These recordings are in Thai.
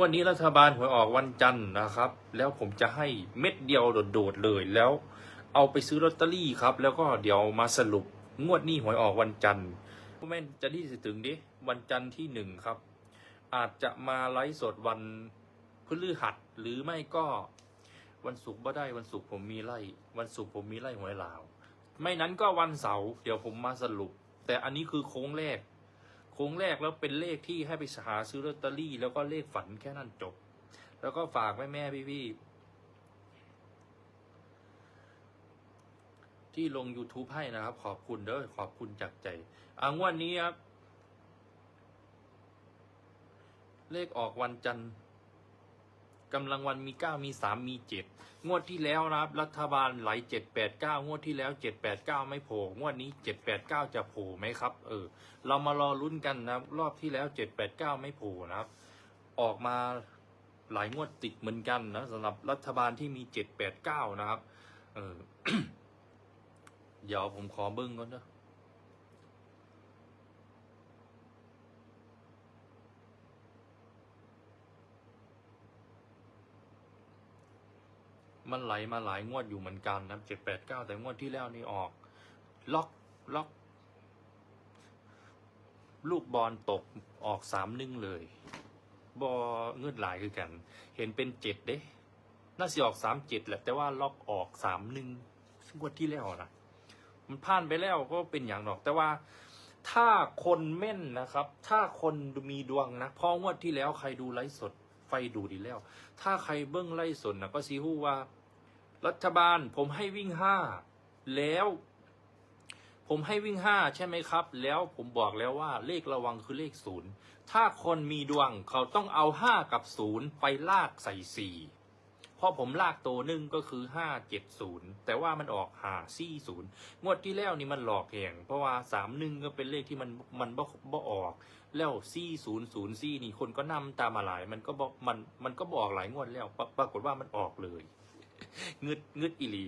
วันนี้รัฐบาลหวยออกวันจันทร์นะครับ แล้วผมจะให้เม็ดเดียวโดดๆเลยแล้ว เอาไปซื้อลอตเตอรี่ครับ แล้วก็เดี๋ยวมาสรุปงวดนี้หวยออกวันจันทร์แม่นจะที่จะถึงดิวันจันทร์ที่หนึ่งครับ อาจจะมาไลฟ์สดวันพฤหัสหรือไม่ก็วันศุกร์บ่ได้วันศุกร์ผมมีไล่วันศุกร์ผมมีไล่หวยลาว ไม่นั้นก็วันเสาร์เดี๋ยวผมมาสรุป แต่อันนี้คือโค้งแรก โค้งแรกแล้วเป็นเลขที่ให้ไปหาซื้อลอตเตอรี่ แล้วก็เลขฝันแค่นั้นจบ แล้วก็ฝากแม่แม่พี่พี่ที่ลง YouTube ให้นะครับ ขอบคุณเด้อขอบคุณจากใจอ่างวันนี้ครับ เลขออกวันจันทร์ กำลังวันมีเก้ามีสามมีเจ็ดงวดที่แล้วนะครับ รัฐบาลไหลเจ็ดแปดเก้างวดที่แล้วเจ็ดแปดเก้าไม่โผล่งวดนี้เจ็ดแปดเก้าจะโผล่ไหมครับ เออ เรามารอลุ้นกันนะครับ รอบที่แล้วเจ็ดแปดเก้าไม่โผล่นะครับ ออกมาหลายงวดติดเหมือนกันนะสำหรับรัฐบาลที่มีเจ็ดแปดเก้านะครับ เออเดี๋ยวผมขอเบิ้งก่อนนะ มันไหลมาหลายงวดอยู่เหมือนกันนะเจ็ดแปดเก้าแต่งวดที่แล้วนี่ออก ล็อกล็อก ลูกบอลตกออกสามหนึ่งเลยบอเงืดหลายคือกัน เห็นเป็นเจ็ดเด้ น่าสิออกสามเจ็ดแหละ แต่ว่าล็อกออกสามหนึ่งงวดที่แล้วนะมันผ่านไปแล้วก็เป็นอย่างดอก แต่ว่าถ้าคนแม่นนะครับ ถ้าคนมีดวงนะพองวดที่แล้วใครดูไลฟ์สด ไฟดูดีแล้ว ถ้าใครเบิ้งไล่สนนะก็ซีฮู้ว่า รัฐบาลผมให้วิ่งห้าแล้ว ผมให้วิ่งห้าใช่ไหมครับ แล้วผมบอกแล้วว่าเลขระวังคือเลขศูนย์ถ้าคนมีดวงเขาต้องเอาห้ากับศูนย์ไปลากใส่สี่ เพราะผมลากตัวหนึ่งก็คือห้าเจ็ดศูนย์แต่ว่ามันออกหาสี่ศูนย์งวดที่แล้วนี่มันหลอกแห่งเพราะว่าสามหนึ่งก็เป็นเลขที่มันมันบ่บ่ออก แล้วซี่ศูนย์ศูนย์ซี่นี่คนก็นำตามมาหลายมันก็บอกมันมันก็บอกหลายงวดแล้วปรปรากฏว่ามันออกเลยงึดงึดอีหลี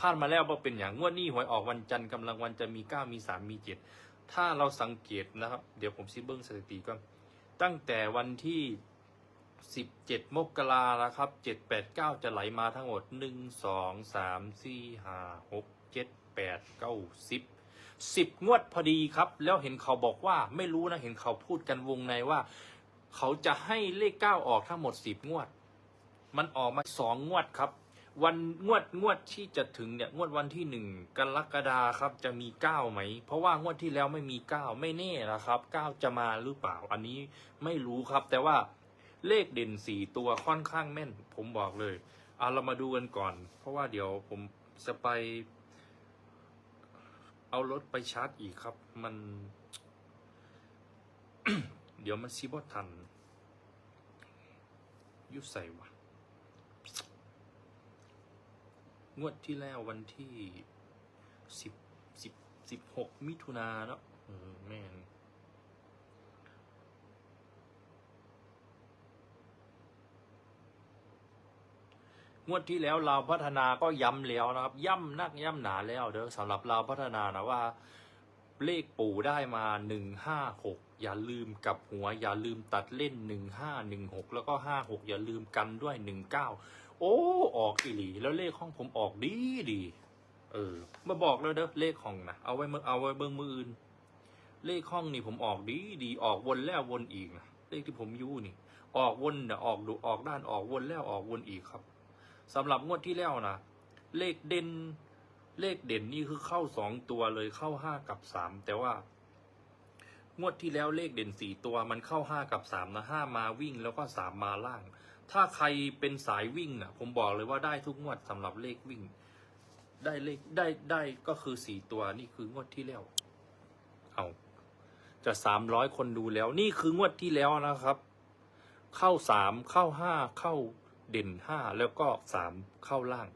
ผ่านมาแล้วบ่เป็นอย่างงวดนี้หวยออกวันจันทร์กำลังวันจะมีเก้ามีสามมีเจ็ดถ้าเราสังเกตนะครับ เดี๋ยวผมซิเบิ้งสถิติก่อนตั้งแต่วันที่ สิบเจ็ดมกรานะครับเจ็ดแปดเก้าจะไหลมาทั้งหมดหนึ่งสองสามสี่ห้าหกเจ็ดแปดเก้าสิบสิบงวดพอดีครับ แล้วเห็นเขาบอกว่าไม่รู้นะ เห็นเขาพูดกันวงในว่า เขาจะให้เลขเก้าออกทั้งหมดสิบงวด มันออกมาสองงวดครับ วันงวดงวดที่จะถึงเนี่ย งวดวันที่หนึ่งกรกฎาครับ จะมีเก้าไหม เพราะว่างวดที่แล้วไม่มีเก้าไม่แน่นะครับเก้าจะมาหรือเปล่า อันนี้ไม่รู้ครับ แต่ว่า เลขเด่นสี่ตัวค่อนข้างแม่น ผมบอกเลยเอาเรามาดูกันก่อน เพราะว่าเดี๋ยวผมจะไป เอารถไปชาร์จอีกครับ มัน เดี๋ยวมันซีบอทันยุใส่วะงวดที่แล้ววันที่สิบสิบสิบหกมิถุนาเนาะแม่น งวดที่แล้วเราพัฒนาก็ย้ำแล้วนะครับ ย่ำนักย่ำหนาแล้วเด้อสำหรับเราพัฒนานะว่า เลขปู่ได้มาหนึ่งห้าหกอย่าลืมกับหัว อย่าลืมตัดเล่นหนึ่งห้าหนึ่งหกแล้วก็ห้าหกอย่าลืมกันด้วยหนึ่งเก้าโอ้ ออกอีหลีแล้วเลขห้องผมออกดีดีเออมาบอกแล้วเด้อเลขห้องนะเอาไว้เมื่อเอาไว้เบิ้องมืออื่น เลขห้องนี่ผมออกดีดีออกวนแล้ววนอีกนะเลขที่ผมยู่นี่ ออกวนเนี่ยออกดูออกด้านออกวนแล้วออกวนอีกครับ สำหรับงวดที่แล้วนะเลขเด่นเลขเด่นนี่คือเข้าสองตัวเลยเข้าห้ากับสามแต่ว่างวดที่แล้วเลขเด่นสี่ตัวมันเข้าห้ากับสามนะห้ามาวิ่งแล้วก็สามมาล่าง ถ้าใครเป็นสายวิ่งนะผมบอกเลยว่าได้ทุกงวดสำหรับเลขวิ่ง ได้เลขได้ได้ก็คือสี่ตัวนี่คืองวดที่แล้ว เอาจะสามร้อยคนดูแล้ว นี่คืองวดที่แล้วนะครับ เข้าสามเข้าห้าเข้า เด่นห้าแล้วก็สามเข้าล่าง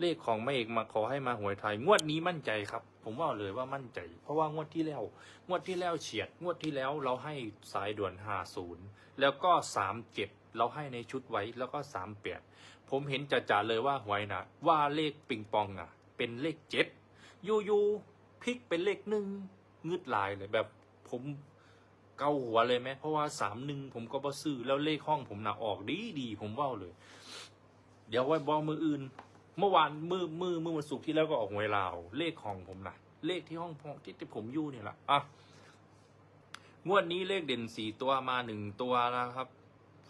เลขของแม่เอกมาขอให้มาหวยไทย งวดนี้มั่นใจครับ ผมว่าเลยว่ามั่นใจ เพราะว่างวดที่แล้ว งวดที่แล้วเฉียด งวดที่แล้วเราให้สายด่วนห้าศูนย์แล้วก็สามเจ็ดเราให้ในชุดไว้แล้วก็สามแปดผมเห็นจ่าๆเลยว่าหวยนะว่าเลขปิงปองอะ เป็นเลขเจ็ดยูยูพลิกเป็นเลขหนึ่งงึดลายเลยแบบผม เก้าหัวเลยไหมเพราะว่าสามหนึ่งผมก็บ่ซื้อแล้วเลขห้องผมนะออกดีดีผมว่าเลย เดี๋ยวไว้บอกมืออื่น เมื่อวานมือมือมือวันศุกร์ที่แล้วก็ออกหวยลาว เลขของผมนะเลขที่ห้องพองที่ที่ผมอยู่เนี่ยแหละอะงวดนี้เลขเด่นสี่ตัวมาหนึ่งตัวนะครับ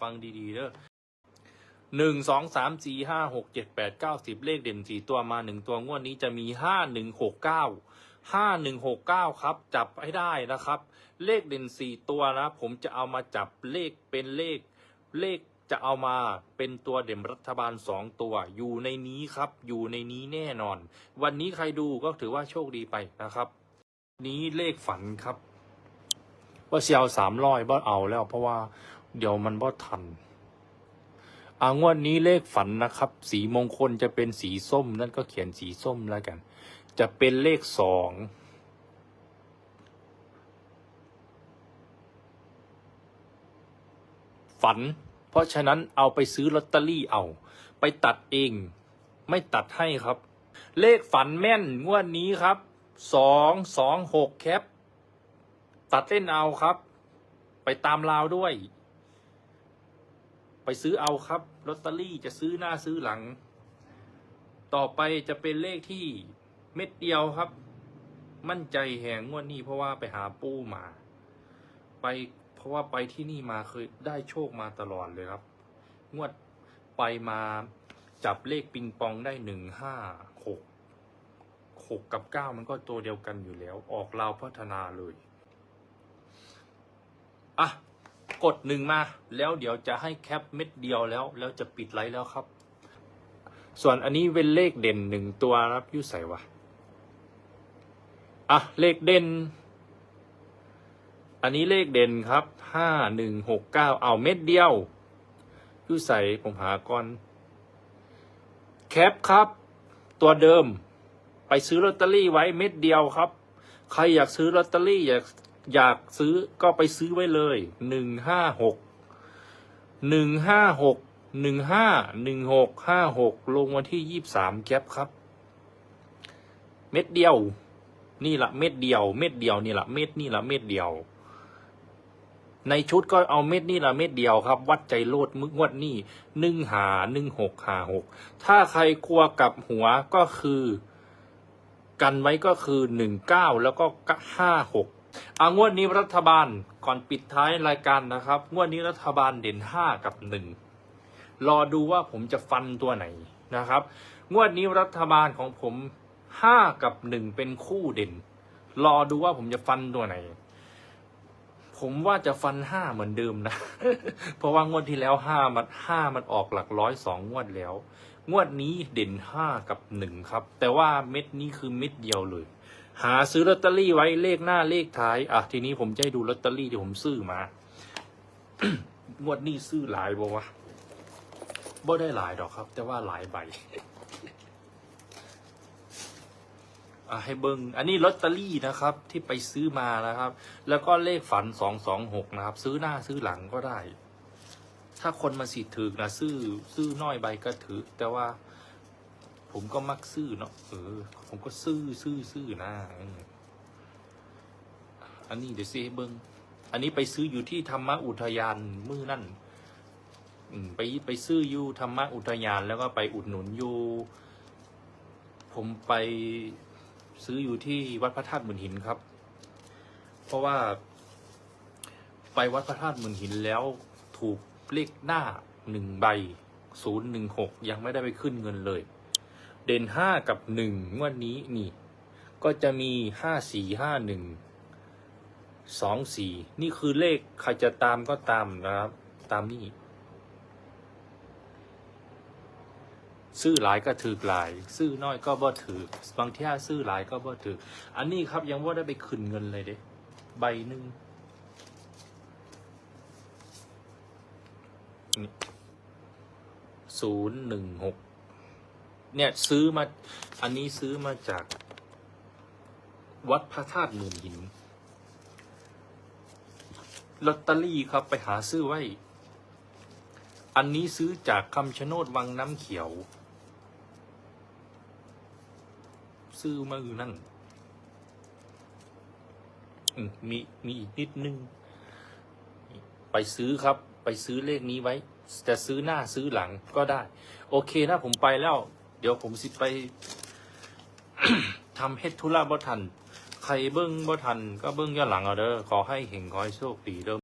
ฟังดีๆเด้อหนึ่งสองสามสี่ห้าหกเจ็ดแปดเก้าสิบเลขเด่นสี่ตัวมาหนึ่งตัวงวดนี้จะมีห้าหนึ่งหกเก้า ห้าหนึ่งหกเก้าครับ จับให้ได้นะครับ เลขเด่นสี่ตัวนะ ผมจะเอามาจับเลขเป็นเลข เลขจะเอามาเป็นตัวเด่นรัฐบาลสองตัว อยู่ในนี้ครับ อยู่ในนี้แน่นอน วันนี้ใครดูก็ถือว่าโชคดีไปนะครับ นี้เลขฝันครับ ว่าเซียวสามร้อยบ่เอาแล้ว เพราะว่าเดี๋ยวมันบ่ทันอางวดนี้เลขฝันนะครับ สีมงคลจะเป็นสีส้มนั่นก็เขียนสีส้มแล้วกัน จะเป็นเลขสองฝัน เพราะฉะนั้นเอาไปซื้อลอตเตอรี่เอา ไปตัดเอง ไม่ตัดให้ครับ เลขฝันแม่นงวดนี้ครับสองสองหกแคป ตัดเล่นเอาครับ ไปตามราวด้วย ไปซื้อเอาครับลอตเตอรี่จะซื้อหน้าซื้อหลัง ต่อไปจะเป็นเลขที่ เม็ดเดียวครับ มั่นใจแหงงวดนี้เพราะว่าไปหาปู้มา ไปเพราะว่าไปที่นี่มาเคยได้โชคมาตลอดเลยครับ งวดไปมาจับเลขปิงปองได้หนึ่งห้าหกหกกับเก้ามันก็ตัวเดียวกันอยู่แล้ว ออกลาวพัฒนาเลยอะกดหนึ่งมา แล้วเดี๋ยวจะให้แคปเม็ดเดียวแล้ว แล้วจะปิดไลฟ์แล้วครับ ส่วนอันนี้เป็นเลขเด่นหนึ่งตัวครับยุ่ใส่วะ อะ เลขเด่น อันนี้เลขเด่นครับ ห้าหนึ่งหกเก้า เอาเม็ดเดียวยุ่ใส่ผมหาก่อน แคปครับ ตัวเดิม ไปซื้อลอตเตอรี่ไว้เม็ดเดียวครับ ใครอยากซื้อลอตเตอรี่อยากอยากซื้อก็ไปซื้อไว้เลย หนึ่งห้าหก หนึ่งห้าหก หนึ่งห้า หนึ่งหก ห้าหก ลงวันที่ยี่สามแคปครับ เม็ดเดียว นี่ละเม็ดเดียว เม็ดเดียวนี่ละเม็ดนี่ละเม็ดเดียว ในชุดก็เอาเม็ดนี่ละเม็ดเดียวครับ วัดใจโลดมึกงวดนี่หนึ่งหาหนึ่งหกหาหกถ้าใครกลัวกับหัวก็คือ กันไว้ก็คือหนึ่งเก้าแล้วก็ห้าหกอางวดนี้รัฐบาลก่อนปิดท้ายรายการนะครับ งวดนี้รัฐบาลเด่นห้ากับหนึ่งรอดูว่าผมจะฟันตัวไหนนะครับ งวดนี้รัฐบาลของผม ห้ากับหนึ่งเป็นคู่เด่น รอดูว่าผมจะฟันตัวไหน ผมว่าจะฟันห้าเหมือนเดิมนะ เพราะว่างวดที่แล้วห้ามันห้ามันออกหลักร้อยสองงวดแล้ว งวดนี้เด่นห้ากับหนึ่งครับ แต่ว่าเม็ดนี้คือเม็ดเดียวเลย หาซื้อลอตเตอรี่ไว้เลขหน้าเลขท้าย อะทีนี้ผมจะให้ดูลอตเตอรี่ที่ผมซื้อมางวดนี้ซื้อหลายบ่วะบ่ได้หลายดอกครับ แต่ว่าหลายใบ อะ ให้เบิงอันนี้ลอตเตอรี่นะครับที่ไปซื้อมานะครับ แล้วก็เลขฝันสองสองหกนะครับ ซื้อหน้าซื้อหลังก็ได้ ถ้าคนมาสิถือนะซื้อซื้อน้อยใบก็ถือ แต่ว่า ผมก็มักซื้อเนาะเออ ผมก็ซื้อซื้อซื้อนะอันนี้เดี๋ยวซิให้เบิงอันนี้ไปซื้ออยู่ที่ธรรมอุทยานมือนั่นไปไปซื้ออยู่ธรรมอุทยานแล้วก็ไปอุดหนุนอยู่ ผมไป ซื้ออยู่ที่วัดพระธาตุหมื่นหินครับ เพราะว่า ไปวัดพระธาตุหมื่นหินแล้วถูกเลขหน้าหนึ่งใบศูนย์หนึ่งหกยังไม่ได้ไปขึ้นเงินเลย เด่นห้ากับหนึ่งงวดนี้นี่ ก็จะมีห้าสี่ห้าหนึ่งสองสี่นี่คือเลขใครจะตามก็ตามนะครับ ตามนี่ ซื้อหลายก็ถือหลาย ซื้อน้อยก็บ่ถือบางที่ซื้อหลายก็บ่ถืออันนี้ครับยังว่าได้ไปขึ้นเงินเลยเด้ใบหนึ่งศูนย์หนึ่งหกเนี่ยซื้อมา อันนี้ซื้อมาจาก วัดพระธาตุหมื่นหินลอตเตอรี่ครับไปหาซื้อไว้ อันนี้ซื้อจากคำชะโนดวังน้ำเขียว ซื้อมาอยู่นั่นมีมีอีกนิดนึง ไปซื้อครับ ไปซื้อเลขนี้ไว้ จะซื้อหน้าซื้อหลังก็ได้ โอเคนะผมไปแล้ว เดี๋ยวผมสิไปทำเฮ็ดธุระบ่ทัน ใครเบิ้งบ่ทัน ก็เบิ้งย้อนหลังเอาเด้อขอให้เห็นขอให้โชคดีเด้อ